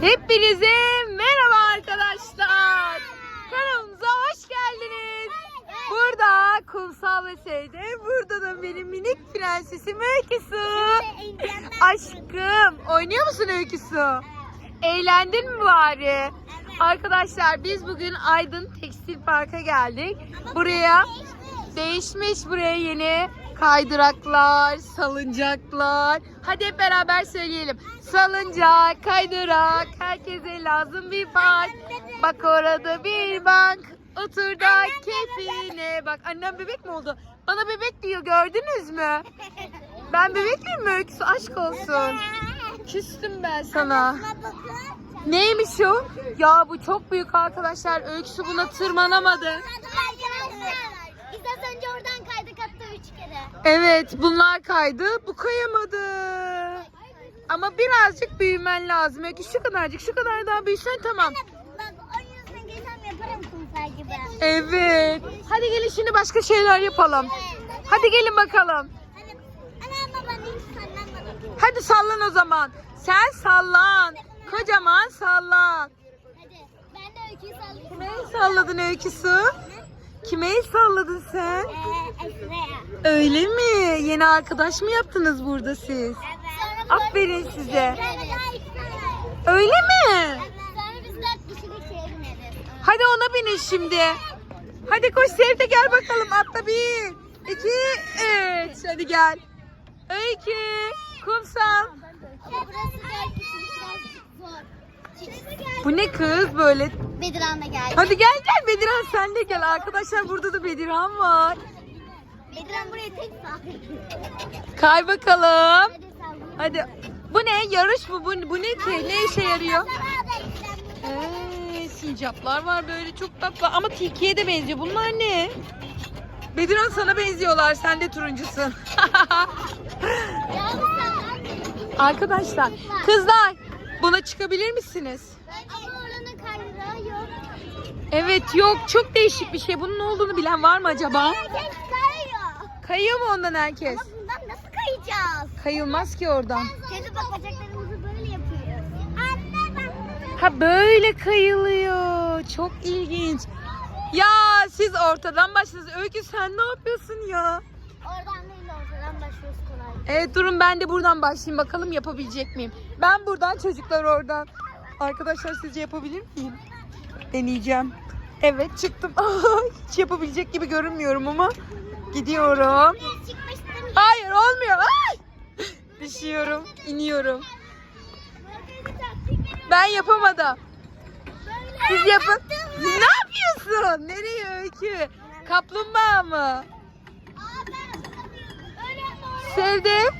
Hepinize merhaba arkadaşlar. Kanalımıza hoş geldiniz. Burada kumsal ve şeyde, burada da benim minik prensesim Öyküsü. Aşkım, oynuyor musun Öyküsü? Eğlendin mi bari? Arkadaşlar biz bugün Aydın Tekstil Park'a geldik. Buraya değişmiş buraya yeni kaydıraklar, salıncaklar. Hadi hep beraber söyleyelim. Salıncak, kaydırak, herkese lazım bir park. Bak orada bir bank, otur da keyfine. Bak annem bebek mi oldu? Bana bebek diyor gördünüz mü? Ben bebek miyim mi Öyküsü? Aşk olsun. Küstüm ben sana. Neymiş o? Ya bu çok büyük arkadaşlar. Öyküsü buna tırmanamadı. Biz az önce oradan üç kere. Evet bunlar kaydı. Bu kayamadı. Ama birazcık büyümen lazım. Öykü şu kadarcık şu kadar daha büyüsen tamam. Bak onun yüzüne geçsem yaparım kumsal gibi. Evet. Hadi gelin şimdi başka şeyler yapalım. Hadi gelin bakalım. Hadi. Sallan o zaman. Sen sallan. Kocaman sallan. Hadi. Ben de öyküyü sallayayım. Kime el salladın Öyküsü? Kime salladın sen? Ee, Öyle mi? Yeni arkadaş mı yaptınız burada siz? Evet. Aferin size. Öyle mi? Hadi ona binin şimdi. Hadi koş Sevde gel bakalım atla bir. iki, üç. Hadi gel. Öykü. Kumsal. Bu ne kız böyle? Bedirhan da geldi. Hadi gel gel Bedirhan sen de gel. Arkadaşlar burada da Bedirhan var. Bedirhan buraya tek sağ. Kay bakalım. Hadi. Bu ne? Yarış mı? Bu, bu ne ki? Ne işe yarıyor? Ee, sincaplar var böyle çok tatlı ama tilkiye de benziyor. Bunlar ne? Bedirhan sana benziyorlar. Sen de turuncusun. Arkadaşlar, kızlar buna çıkabilir misiniz? Evet yok çok değişik bir şey. Bunun ne olduğunu bilen var mı acaba? Kayıyor. Mu ondan herkes? Ama bundan nasıl kayacağız? Kayılmaz ki oradan. Teyze bak bacaklarımızı böyle yapıyoruz. Anne bak. Ha böyle kayılıyor. Çok ilginç. Ya siz ortadan başladınız. Öykü sen ne yapıyorsun ya? Oradan değil de ortadan başlıyoruz kolay. Evet durun ben de buradan başlayayım bakalım yapabilecek miyim? Ben buradan çocuklar oradan. Arkadaşlar sizce yapabilir miyim? Deneyeceğim. Evet çıktım. Hiç yapabilecek gibi görünmüyorum ama gidiyorum. Hayır olmuyor. Ay! Düşüyorum, iniyorum. Ben yapamadım. Siz yapın. Ne yapıyorsun? Nereye öykü? Kaplumbağa mı? Sevdim.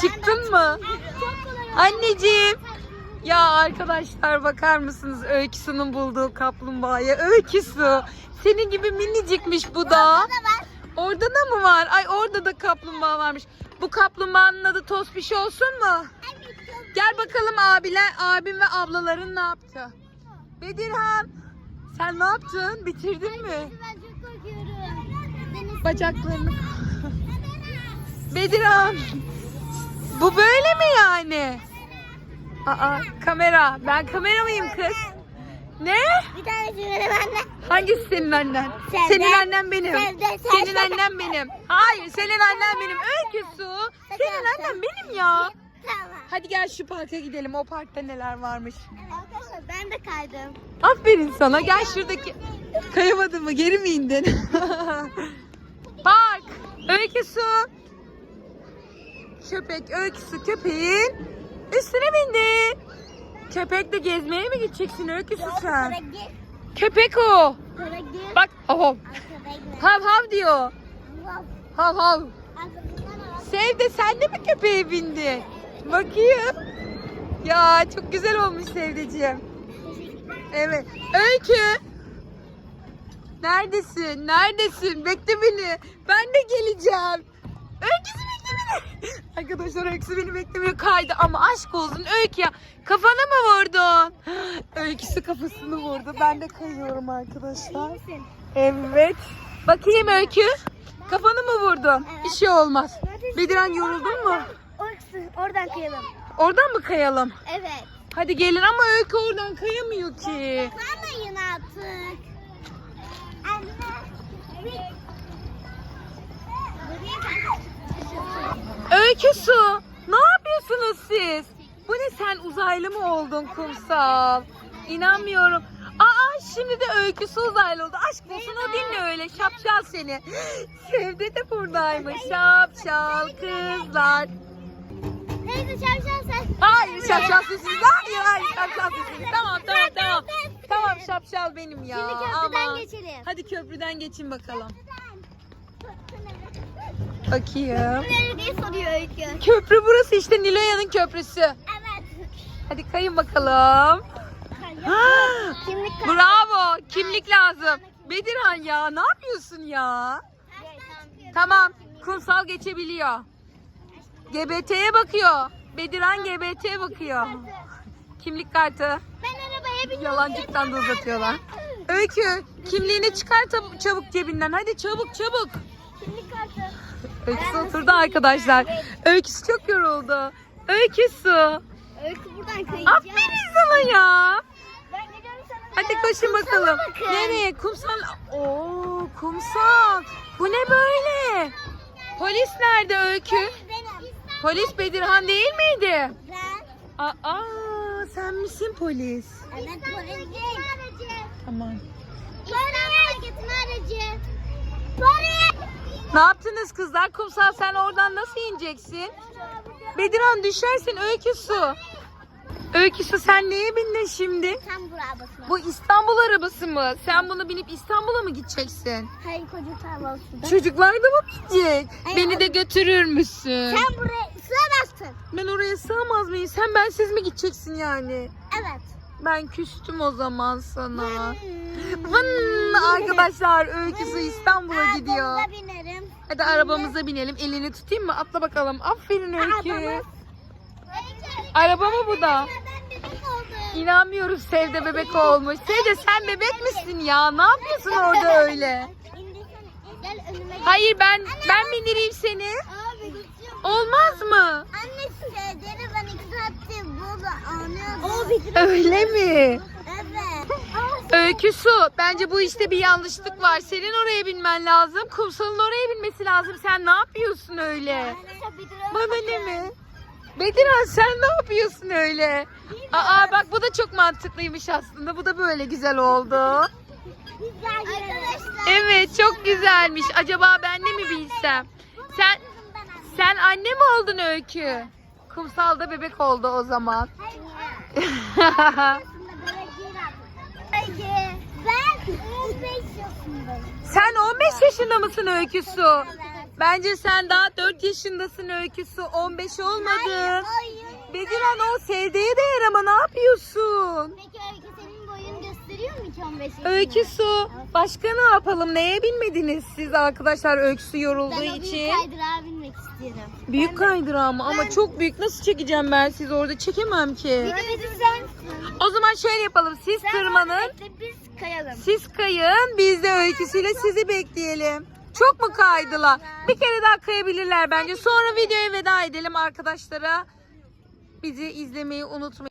Çıktın mı? Anneciğim. Ya arkadaşlar bakar mısınız Öyküsü'nün bulduğu kaplumbağaya? Öyküsü. Senin gibi minicikmiş bu da. Orada da mı var? Ay orada da kaplumbağa varmış. Bu kaplumbağanın adı Tospiş olsun mu? Gel bakalım abiler, abim ve ablaların ne yaptı? Bedirhan, sen ne yaptın? Bitirdin mi? Ben çok korkuyorum. Deniz Bacaklarını. Bedirhan, bu böyle mi yani? Aa, kamera. Ben kamera mıyım kız? Ne? bir tanesini de benden. Hangisi senin annen? Sevde. Senin annen benim. Sevde, sevde. Senin annen benim. Hayır, senin annen benim. Öykü su. Senin annen benim ya. Hadi gel şu parka gidelim. O parkta neler varmış. Ben de kaydım. Aferin sana. Gel şuradaki. Kayamadın mı? Geri mi indin? Park. Öykü su. Köpek, öykü su köpeğin üstüne bindi. Köpekle gezmeye mi gideceksin öykü su sen? Köpek o. Bak hav hav. Köpek gir. Hav hav diyor. Hav hav. Arkasından al. Sevde sen de mi köpeğe bindi? Bakayım. Ya çok güzel olmuş Sevdeciğim. Evet. Öykü. Neredesin? Neredesin? Bekle beni. Ben de geleceğim. Arkadaşlar Öyküsü beni beklemiyor. Kaydı ama aşk olsun Öykü ya. Kafanı mı vurdun? Öyküsü kafasını vurdu. Ben de kayıyorum arkadaşlar. Evet. Bakayım Öykü. Kafanı mı vurdun? Bir şey olmaz. Bediran yoruldun mu? Oradan kayalım. Oradan mı kayalım? Evet. Hadi gelin ama Öykü oradan kayamıyor ki. Kalmayın artık. Anne. Öykü su. Ne yapıyorsunuz siz? Bu ne sen uzaylı mı oldun kumsal? İnanmıyorum. Aa şimdi de öyküsü uzaylı oldu. Aşk olsun o dinle öyle şapşal seni. Sevde de buradaymış. Şapşal kızlar. Teyze çarşaf sen. Hayır şapşal sesiniz. Hayır hayır şapşal sesiniz. Tamam tamam tamam. Tamam şapşal benim ya. Şimdi köprüden Aman. geçelim. Hadi köprüden geçin bakalım. Bakayım. Nereye soruyor Öykü? Köprü burası işte Niloya'nın köprüsü. Evet. Hadi kayın bakalım. Kimlik Bravo. Kimlik lazım. Bedirhan ya ne yapıyorsun ya? Tamam. Kumsal geçebiliyor. GBT'ye bakıyor. Bedirhan GBT'ye bakıyor. Kimlik kartı. Ben arabaya bindim. Yalancıktan da uzatıyorlar. Öykü kimliğini çıkar çabuk cebinden. Hadi çabuk çabuk. Öyküsü oturdu arkadaşlar. Öyküsü çok yoruldu. Öyküsü. Öykü buradan kayacağım. Aferin sana ya. Ben gidiyorum sana. Hadi koşun bakalım. bakın. Nereye? Kumsal. Oo, kumsal. Bu ne böyle? Polis nerede Öykü? Polis Bedirhan değil miydi? Ben. Aa, sen misin polis? Evet polis. aracı. Tamam. İstanbul hareketine aracı. Polis. Ne yaptınız kızlar? Kumsal sen oradan nasıl ineceksin? Bedirhan düşersin Öykü su. Öykü su sen neye bindin şimdi? Sen buraya basma. Bu İstanbul arabası mı? Sen bunu binip İstanbul'a mı gideceksin? Hayır çocuklar basın. Çocuklar da mı binecek? Ay, Beni o- de götürür müsün? Sen buraya sığamazsın. Ben oraya sığamaz mıyım? Sen bensiz mi gideceksin yani? Evet. Ben küstüm o zaman sana. Vın arkadaşlar öyküsü İstanbul'a gidiyor. Arabamıza binerim. Hadi arabamıza binelim. Elini tutayım mı? Atla bakalım. Aferin öykü. Arabamız. Araba mı bu da? İnanmıyorum Sevde bebek olmuş. Sevde sen bebek misin ya? Ne yapıyorsun orada öyle? Hayır ben ben bindireyim seni. Olmaz mı? Anne şeyleri burada Öyle mi? Evet. Öykü su. Bence bu işte bir yanlışlık var. Senin oraya binmen lazım. Kumsal'ın oraya binmesi lazım. Sen ne yapıyorsun öyle? Bana ne mi? Bedirhan sen ne yapıyorsun öyle? Aa bak bu da çok mantıklıymış aslında. Bu da böyle güzel oldu. Arkadaşlar. Evet çok güzelmiş. Acaba ben de mi bilsem? Sen sen anne mi oldun Öykü? Kumsalda bebek oldu o zaman. Ben 15 yaşındayım. sen 15 yaşında mısın Öykü Su? Bence sen daha 4 yaşındasın Öykü Su. 15 olmadın. Hayır. Bedirhan o sevdiği değer ama ne yapıyorsun? Peki Öykü senin boyun gösteriyor mu ki 15 yaşında? Öykü Su. Başka ne yapalım? Neye binmediniz siz arkadaşlar Öykü Su yorulduğu Ben o büyük istiyorum. Büyük kaydırağı mı? Ama çok büyük. Nasıl çekeceğim ben sizi orada? Çekemem ki. Sen. O zaman şöyle yapalım. Siz tırmanın. Biz kayalım. Siz kayın. Biz de öyküsüyle sizi bekleyelim. Çok mu kaydılar? Bir kere daha kayabilirler bence. Sonra videoya veda edelim arkadaşlara. Bizi izlemeyi unutmayın.